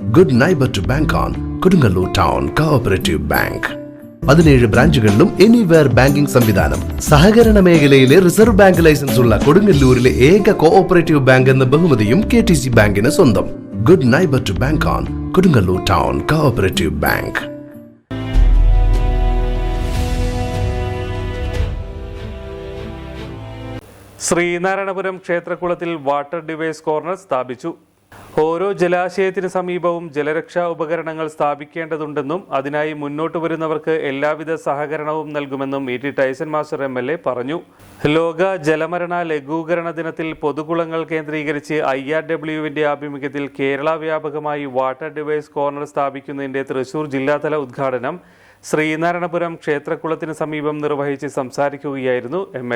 Good neighbour to bank on Kodungallur town cooperative bank പതിനേഴ് ബ്രാഞ്ചുകളിലും anywhere banking സംവിധാനം. സഹകരണ മേഖലയിലെ റിസർവ് ബാങ്ക് ലൈസൻസ് ഉള്ള കൊടുങ്ങല്ലൂരിലെ ഏക കോഓപ്പറേറ്റീവ് ബാങ്ക് എന്ന ബഹുമതിയും കെ ടി സി ബാങ്കിന് സ്വന്തം. Good neighbour to bank on Kodungallur town cooperative bank Sreenarayanapuram ക്ഷേത്രകുളത്തിൽ water device corner സ്ഥാപിച്ചു ഓരോ ജലാശയത്തിന് സമീപവും ജലരക്ഷാ ഉപകരണങ്ങൾ സ്ഥാപിക്കേണ്ടതുണ്ടെന്നും അതിനായി മുന്നോട്ട് വരുന്നവർക്ക് എല്ലാവിധ സഹകരണവും നൽകുമെന്നും E T Tyson master M L A പറഞ്ഞു. ലോക ജലമരണ ലഘൂകരണ ദിനത്തിൽ പൊതുകുളങ്ങൾ കേന്ദ്രീകരിച്ച് ഐ ആർ ഡബ്ല്യുവിന്റെ ആഭിമുഖ്യത്തിൽ കേരള വ്യാപകമായി വാട്ടർ ഡിവൈസ് കോർണർ സ്ഥാപിക്കുന്നതിന്റെ തൃശൂർ ജില്ലാതല ഉദ്ഘാടനം ശ്രീനാരായണപുരം ക്ഷേത്രകുളത്തിന് സമീപം നിർവഹിച്ച് സംസാരിക്കുകയായിരുന്നു എം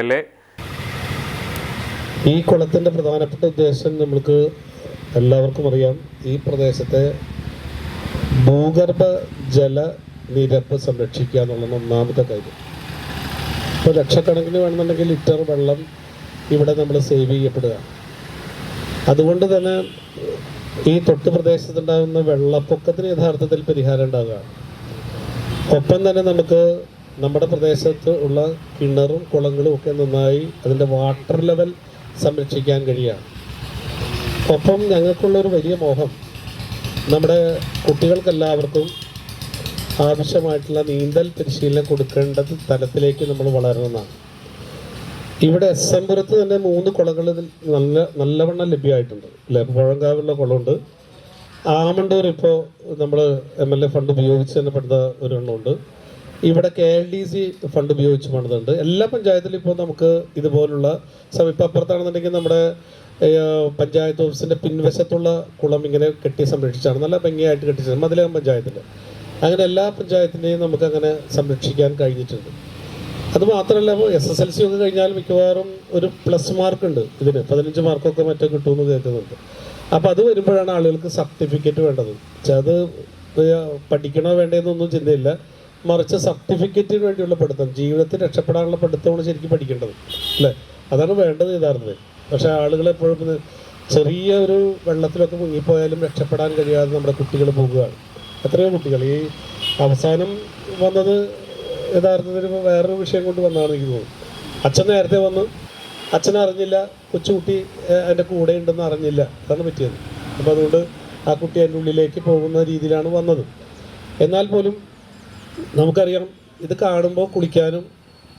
ഈ കുളത്തിന്റെ പ്രധാനപ്പെട്ട ഉദ്ദേശം നമ്മൾക്ക് എല്ലാവർക്കും അറിയാം ഈ പ്രദേശത്തെ ഭൂഗർഭ ജല നിരപ്പ് സംരക്ഷിക്കുക എന്നുള്ളത് ഒന്നാമത്തെ കാര്യം. ഇപ്പോൾ ലക്ഷക്കണക്കിന് വേണമെന്നുണ്ടെങ്കിൽ ലിറ്റർ വെള്ളം ഇവിടെ നമ്മൾ സേവ് ചെയ്യപ്പെടുക അതുകൊണ്ട് തന്നെ ഈ തൊട്ട് പ്രദേശത്തുണ്ടാകുന്ന വെള്ളപ്പൊക്കത്തിന് യഥാർത്ഥത്തിൽ പരിഹാരം ഉണ്ടാകുക ഒപ്പം തന്നെ നമുക്ക് നമ്മുടെ പ്രദേശത്ത് ഉള്ള കിണറും കുളങ്ങളും ഒക്കെ നന്നായി അതിന്റെ വാട്ടർ ലെവൽ സംരക്ഷിക്കാൻ കഴിയുക ഒപ്പം ഞങ്ങൾക്കുള്ളൊരു വലിയ മോഹം നമ്മുടെ കുട്ടികൾക്കെല്ലാവർക്കും ആവശ്യമായിട്ടുള്ള നീന്തൽ പരിശീലനം കൊടുക്കേണ്ടത് തലത്തിലേക്ക് നമ്മൾ വളരണമെന്നാണ്. ഇവിടെ എസ് എം പുരത്ത് തന്നെ മൂന്ന് കുളങ്ങൾ നല്ല നല്ലവണ്ണം ലഭ്യമായിട്ടുണ്ട്. അല്ലേ? പുഴങ്കാവിലുള്ള കുളമുണ്ട്. ആമണ്ടൂർ ഇപ്പോൾ നമ്മൾ എം എൽ എ ഫണ്ട് ഉപയോഗിച്ച് തന്നെ പണിത ഒരെണ്ണമുണ്ട് ഇവിടെ K L D C fund ഉപയോഗിച്ച് പണിതുണ്ട്. എല്ലാ പഞ്ചായത്തിലും ഇപ്പോൾ നമുക്ക് ഇതുപോലുള്ള സമീപം അപ്പുറത്താണെന്നുണ്ടെങ്കിൽ നമ്മുടെ പഞ്ചായത്ത് ഓഫീസിന്റെ പിൻവശത്തുള്ള കുളം ഇങ്ങനെ കെട്ടി സംരക്ഷിച്ചാണ്. നല്ല ഭംഗിയായിട്ട് കെട്ടിച്ചത് മതിലകം പഞ്ചായത്തിൽ അങ്ങനെ എല്ലാ പഞ്ചായത്തിനെയും നമുക്ക് അങ്ങനെ സംരക്ഷിക്കാൻ കഴിഞ്ഞിട്ടുണ്ട്. അത് മാത്രമല്ല എസ് എസ് എൽ സി ഒക്കെ കഴിഞ്ഞാൽ മിക്കവാറും ഒരു പ്ലസ് മാർക്ക് ഉണ്ട് ഇതിന്. പതിനഞ്ച് മാർക്കൊക്കെ മറ്റോ കിട്ടുമെന്ന് കേൾക്കുന്നുണ്ട്. അപ്പോൾ അത് വരുമ്പോഴാണ് ആളുകൾക്ക് സർട്ടിഫിക്കറ്റ് വേണ്ടത്. അത് പഠിക്കണോ വേണ്ടതെന്നൊന്നും ചിന്തയില്ല. മറിച്ച് സർട്ടിഫിക്കറ്റിന് വേണ്ടിയുള്ള പഠിത്തം. ജീവിതത്തിൽ രക്ഷപ്പെടാനുള്ള പഠിത്തമാണ് ശരിക്കും പഠിക്കേണ്ടത്. അല്ലേ? അതാണ് വേണ്ടത് യഥാർത്ഥത്തിൽ. പക്ഷേ ആളുകൾ എപ്പോഴും ചെറിയ ഒരു വെള്ളത്തിലൊക്കെ മുങ്ങിപ്പോയാലും രക്ഷപ്പെടാൻ കഴിയാതെ നമ്മുടെ കുട്ടികൾ പോകുകയാണ്. എത്രയോ കുട്ടികൾ. ഈ അവസാനം വന്നത് യഥാർത്ഥത്തിൽ വേറൊരു വിഷയം കൊണ്ട് വന്നതാണ് എനിക്ക് തോന്നുന്നത് അച്ഛൻ നേരത്തെ വന്ന്. അച്ഛൻ അറിഞ്ഞില്ല. കൊച്ചുകുട്ടി എന്റെ കൂടെ ഉണ്ടെന്ന് അറിഞ്ഞില്ല. അതാണ് പറ്റിയത്. അപ്പോൾ അതുകൊണ്ട് ആ കുട്ടി എന്റെ ഉള്ളിലേക്ക് പോകുന്ന രീതിയിലാണ് വന്നത്. എന്നാൽ പോലും നമുക്കറിയാം ഇത് കാണുമ്പോൾ കുളിക്കാനും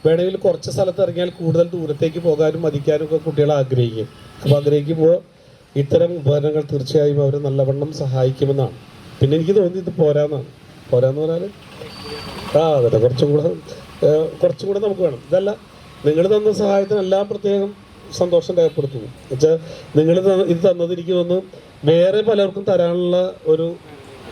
വേണമെങ്കിൽ കുറച്ച് സ്ഥലത്ത് ഇറങ്ങിയാൽ കൂടുതൽ ദൂരത്തേക്ക് പോകാനും മതിക്കാനും ഒക്കെ കുട്ടികൾ ആഗ്രഹിക്കും. അപ്പോൾ ആഗ്രഹിക്കുമ്പോൾ ഇത്തരം ഉപകരണങ്ങൾ തീർച്ചയായും അവരെ നല്ലവണ്ണം സഹായിക്കുമെന്നാണ്. പിന്നെ എനിക്ക് തോന്നി ഇത് പോരാന്നാണ്. പോരാന്ന് പറഞ്ഞാൽ ആ അതെ കുറച്ചും കൂടെ കുറച്ചും കൂടെ നമുക്ക് വേണം. ഇതല്ല നിങ്ങൾ തന്ന സഹായത്തിന് എല്ലാം പ്രത്യേകം സന്തോഷം രേഖപ്പെടുത്തുന്നു. എന്നുവെച്ചാൽ നിങ്ങൾ ഇത് തന്നത് എനിക്ക് തോന്നുന്നു വേറെ പലർക്കും തരാനുള്ള ഒരു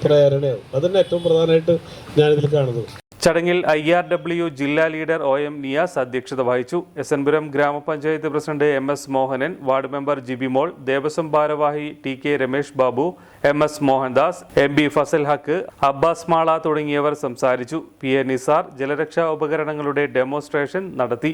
പ്രേരണയാവും. അതന്നെ ഏറ്റവും പ്രധാനമായിട്ട് ഞാനിതിൽ കാണുന്നത്. ചടങ്ങിൽ ഐ ആർ ഡബ്ല്യു ജില്ലാ ലീഡർ ഒ എം നിയാസ് അധ്യക്ഷത വഹിച്ചു. എസ് എൻപുരം ഗ്രാമപഞ്ചായത്ത് president M S Mohanan ward member Jibi Mol Devaswom ഭാരവാഹി T K Ramesh Babu M S Mohandas M B Fasal Haq Abbas Mala തുടങ്ങിയവർ സംസാരിച്ചു. പി എ നിസാർ ജലരക്ഷാ ഉപകരണങ്ങളുടെ demonstration നടത്തി.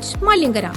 Maliankara